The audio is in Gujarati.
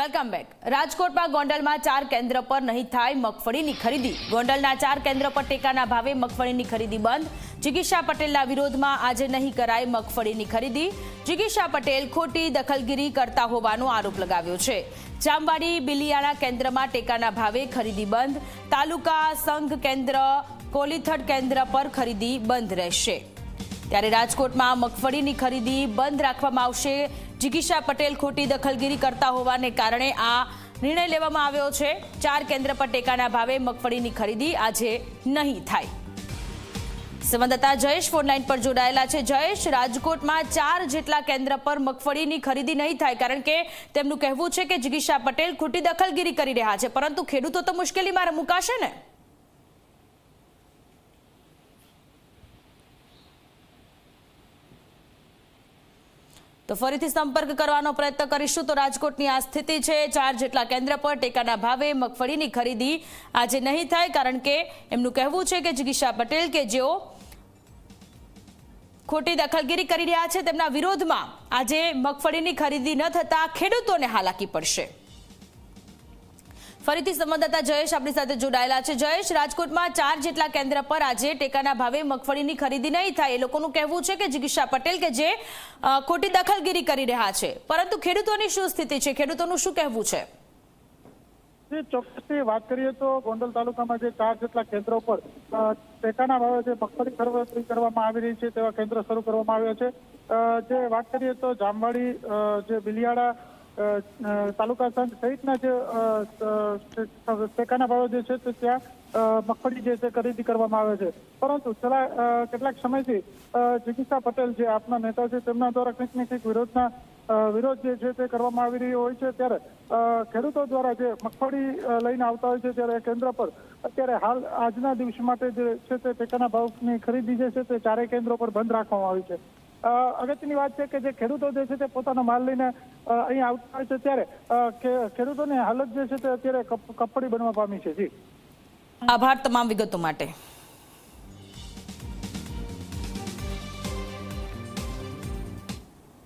Welcome back. રાજકોટમાં ગોંડલમાં ચાર કેન્દ્ર પર નહીં થાય મગફળીની ખરીદી. ગોંડલના ચાર કેન્દ્ર પર ટેકાના ભાવે મગફળીની ખરીદી બંધ. જિગીશા પટેલના વિરોધમાં આજે નહીં કરાય મગફળીની ખરીદી. જિગીશા પટેલ ખોટી દખલગીરી કરતા હોવાનો આરોપ લગાવ્યો છે. જામવાડી બિલિયાણા કેન્દ્રમાં ટેકાના ભાવે ખરીદી બંધ. તાલુકા સંઘ કેન્દ્ર, કોલીથડ કેન્દ્ર પર ખરીદી બંધ રહેશે. ત્યારે રાજકોટમાં મગફળીની ખરીદી બંધ રાખવામાં આવશે. જિગીશા પટેલ ખોટી દખલગીરી કરતા હોવાને કારણે આ નિર્ણય લેવામાં આવ્યો છે. ચાર કેન્દ્ર પર ટેકાના ભાવે મગફળીની ખરીદી આજે નહીં થાય. સંવાદદાતા જયેશ ફોનલાઈન પર જોડાયેલા છે. જયેશ, રાજકોટમાં ચાર જેટલા કેન્દ્ર પર મગફળીની ખરીદી નહીં થાય, કારણ કે તેમનું કહેવું છે કે જિગીશા પટેલ ખોટી દખલગીરી કરી રહ્યા છે. પરંતુ ખેડૂતો તો મુશ્કેલીમાં મુકાશે ને? તો ફરીથી સંપર્ક કરવાનો પ્રયત્ન કરીશું. તો રાજકોટની આ સ્થિતિ છે, ચાર જેટલા કેન્દ્ર પર ટેકાના ભાવે મગફળીની ખરીદી આજે નહીં થાય, કારણ કે એમનું કહેવું છે કે જિગીશા પટેલ કે જેઓ ખોટી દખલગીરી કરી રહ્યા છે, તેમના વિરોધમાં આજે મગફળીની ખરીદી ન થતા ખેડૂતોને હાલાકી પડશે. ફરીથી સંવાદદાતા જયેશ આપણી સાથે જોડાયેલા છે. જયેશ, રાજકોટમાં ચાર જેટલા કેન્દ્ર પર આજે ટેકાના ભાવે મગફળીની ખરીદી નહીં થાય. એ લોકોનું કહેવું છે કે જિગીશા પટેલ કે જે ખોટી દખલગીરી કરી રહ્યા છે. પરંતુ ખેડૂતોની શું સ્થિતિ છે? ખેડૂતોનું શું કહેવું છે? ચોક્કસથી વાત કરીએ તો ગોંડલ તાલુકામાં જે ચાર જેટલા કેન્દ્રો પર ટેકાના ભાવે જે મગફળી ખરીદી કરવામાં આવી રહી છે તેવા કેન્દ્ર શરૂ કરવામાં આવ્યા છે. જે વાત કરીએ તો જામવાડી જે બિલિયાળા તાલુકા સંઘ સહિતના જે ટેકાના ભાવે જે છે તે ત્યાં મગફળી જે છે ખરીદી કરવામાં આવે છે. પરંતુ છેલ્લા કેટલાક સમયથી અ, પટેલ જે આપના નેતા છે તેમના દ્વારા કંઈક ને કંઈક વિરોધના વિરોધ જે છે તે કરવામાં આવી રહ્યો હોય છે. ત્યારે ખેડૂતો દ્વારા જે મગફળી લઈને આવતા હોય છે ત્યારે કેન્દ્ર પર અત્યારે હાલ આજના દિવસ માટે જે છે તે ટેકાના ભાવની ખરીદી જે છે તે ચારેય કેન્દ્રો પર બંધ રાખવામાં આવી છે. અગત્યની વાત છે કે જે ખેડૂતો જે છે તે પોતાનો માલ લઈને અહીં આવતા હોય છે ત્યારે ખેડૂતોની હાલત જે છે તે અત્યારે કપડી બનવા પામી છે. જી. આભાર તમામ વિગતો માટે.